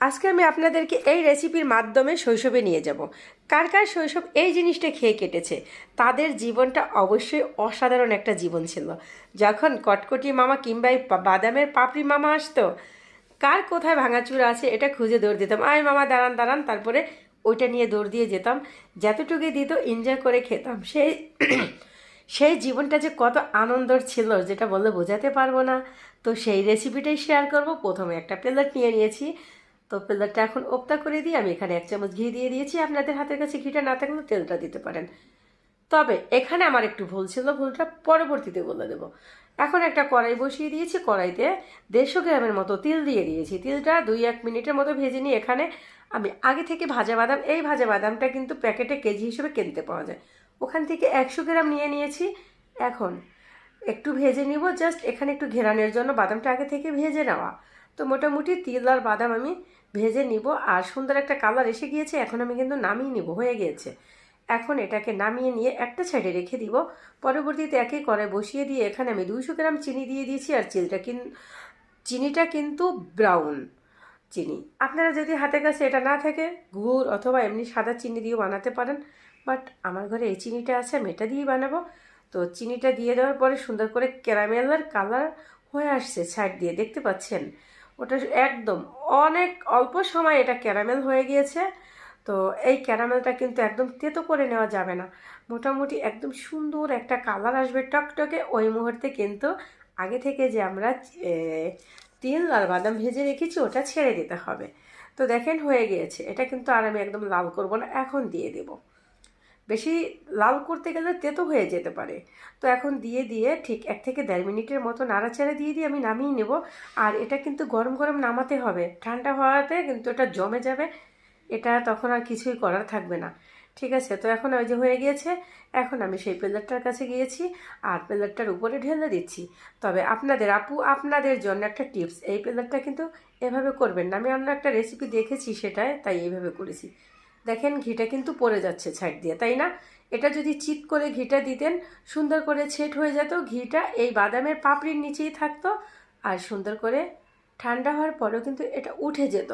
আজকে আমি আপনাদেরকে এই রেসিপির মাধ্যমে শৈশবে নিয়ে যাব। কার কার শৈশব এই জিনিসটা খেয়ে কেটেছে? তাদের জীবনটা অবশ্যই অসাধারণ একটা জীবন ছিল। যখন কটকটি মামা কিংবা বাদামের পাপড়ি মামা আসতো, কার কোথায় ভাঙাচুর আছে এটা খুঁজে দৌড় দিতাম। আয় মামা, দাঁড়ান দাঁড়ান, তারপরে ওইটা নিয়ে দৌড় দিয়ে যেতাম। যতটুকু দিত এনজয় করে খেতাম। সেই সেই জীবনটা যে কত আনন্দর ছিল যেটা বললে বোঝাতে পারব না। তো সেই রেসিপিটাই শেয়ার করব। প্রথমে একটা প্লেট নিয়ে নিয়েছি। তো প্লেটটা এখন ওপ্তা করে দিয়ে আমি এখানে এক চামচ ঘি দিয়ে দিয়েছি। আপনাদের হাতের কাছে ঘিটা না থাকলে তেলটা দিতে পারেন। তবে এখানে আমার একটু ভুল ছিল, ভুলটা পরবর্তীতে বলে দেবো। এখন একটা কড়াই বসিয়ে দিয়েছি। কড়াইতে দেড়শো গ্রামের মতো তিল দিয়ে দিয়েছি। তিলটা দুই এক মিনিটের মতো ভেজে নিয়ে এখানে আমি আগে থেকে ভাজা বাদাম, এই ভাজা বাদামটা কিন্তু প্যাকেটে কেজি হিসেবে কিনতে পাওয়া যায়। ওখান থেকে একশো গ্রাম নিয়ে নিয়েছি। এখন একটু ভেজে নিব। জাস্ট এখানে একটু ঘেরানোর জন্য বাদামটা আগে থেকে ভেজে নেওয়া। তো মোটামুটি তিল আর বাদাম আমি ভেজে নিব। আর সুন্দর একটা কালার এসে গিয়েছে, এখন আমি কিন্তু নামিয়ে নিব, হয়ে গিয়েছে। এখন এটাকে নামিয়ে নিয়ে একটা সাইডে রেখে দিব। পরবর্তীতে একে করে বসিয়ে দিয়ে এখানে আমি দুইশো গ্রাম চিনি দিয়ে দিয়েছি, আর চিলটা কিন, চিনিটা কিন্তু ব্রাউন চিনি। আপনারা যদি হাতের কাছে এটা না থাকে, গুড় অথবা এমনি সাদা চিনি দিয়েও বানাতে পারেন। বাট আমার ঘরে এই চিনিটা আছে, আমি এটা দিয়েই বানাবো। তো চিনিটা দিয়ে দেওয়ার পরে সুন্দর করে ক্যারামেলের কালার হয়ে আসছে সাইড দিয়ে, দেখতে পাচ্ছেন? ওটা একদম অনেক অল্প সময় এটা ক্যারামেল হয়ে গিয়েছে। তো এই ক্যারামেলটা কিন্তু একদম তেতো করে নেওয়া যাবে না। মোটামুটি একদম সুন্দর একটা কালার আসবে টকটকে। ওই মুহূর্তে কিন্তু আগে থেকে যে আমরা তিল আর বাদাম ভেজে রেখেছি, ওটা ছেড়ে দিতে হবে। তো দেখেন হয়ে গিয়েছে। এটা কিন্তু আর আমি একদম লাল করব না, এখন দিয়ে দেব। বেশি লাল করতে গেলে তেতো হয়ে যেতে পারে। তো এখন দিয়ে দিয়ে ঠিক এক থেকে দেড় মিনিটের মতো নাড়াচাড়া দিয়ে দিয়ে আমি নামিয়ে নেব। আর এটা কিন্তু গরম গরম নামাতে হবে। ঠান্ডা হওয়াতে কিন্তু এটা জমে যাবে। এটা তখন আর কিছুই করার থাকবে না। ঠিক আছে, তো এখন ওই যে হয়ে গিয়েছে। এখন আমি সেই প্লেটটার কাছে গিয়েছি আর প্লেটটার উপরে ঢেলে দিচ্ছি। তবে আপনাদের, আপু, আপনাদের জন্য একটা টিপস। এই প্লেটটা কিন্তু এভাবে করবেন না। আমি অন্য একটা রেসিপি দেখেছি সেটাই তাই এইভাবে করেছি। দেখেন ঘিটা কিন্তু পড়ে যাচ্ছে ছাইড দিয়ে, তাই না? এটা যদি চিট করে ঘিটা দিতেন, সুন্দর করে ছেট হয়ে যেত ঘিটা, এই বাদামের পাপড়ির নিচেই থাকতো আর সুন্দর করে ঠান্ডা হওয়ার পরেও কিন্তু এটা উঠে যেত।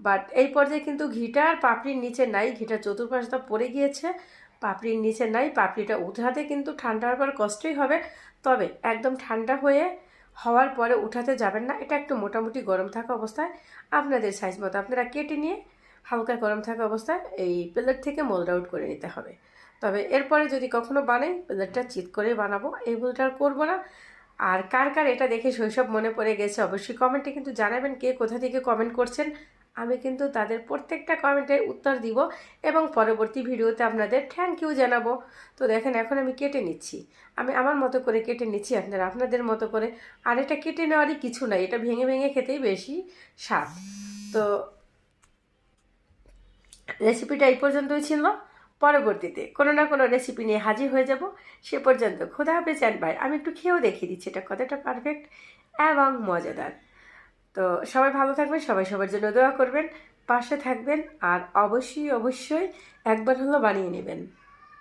বাট এই পর্যায়ে কিন্তু ঘিটা আর পাপড়ির নিচে নাই, ঘিটা চতুর্পাশটা পড়ে গিয়েছে, পাপড়ির নিচে নাই, পাপড়িটা উঠাতে কিন্তু ঠান্ডা হওয়ার পর কষ্টই হবে। তবে একদম ঠান্ডা হয়ে হওয়ার পরে উঠাতে যাবেন না, এটা একটু মোটামুটি গরম থাকা অবস্থায়। আপনাদের সাইজ মতো আপনারা কেটে নিয়ে হালকা গরম থাকা অবস্থায় এই প্লেট থেকে মোল্ড আউট করে নিতে হবে। তবে এরপরে যদি কখনো বানাই, প্লেটটা চিট করে বানাবো। এই ভুলটা আর করব না। আর কার কার এটা দেখে শৈশব মনে পড়ে গেছে, অবশ্যই কমেন্টে কিন্তু জানাবেন কে কোথা থেকে কমেন্ট করছেন। আমি কিন্তু তাদের প্রত্যেকটা কমেন্টের উত্তর দিব এবং পরবর্তী ভিডিওতে আপনাদের থ্যাংক ইউ জানাব। তো দেখেন, এখন আমি কেটে নিচ্ছি। আমি আমার মতো করে কেটে নিচ্ছি, আপনারা আপনাদের মতো করে। আর এটা কেটে নেওয়ারই কিছু নাই, এটা ভেঙে ভেঙে খেতেই বেশি স্বাদ। তো রেসিপিটা এই পর্যন্তই ছিল। পরবর্তীতে কোনো না কোনো রেসিপি নিয়ে হাজির হয়ে যাব। সে পর্যন্ত খোদা হবে অ্যান্ড ভাই আমি একটু খেয়েও দেখিয়ে দিচ্ছি, এটা কতটা পারফেক্ট এবং মজাদার। তো সবাই ভালো থাকবেন, সবাই সবার জন্য দোয়া করবেন, পাশে থাকবেন আর অবশ্যই অবশ্যই একবার হলো বানিয়ে নেবেন।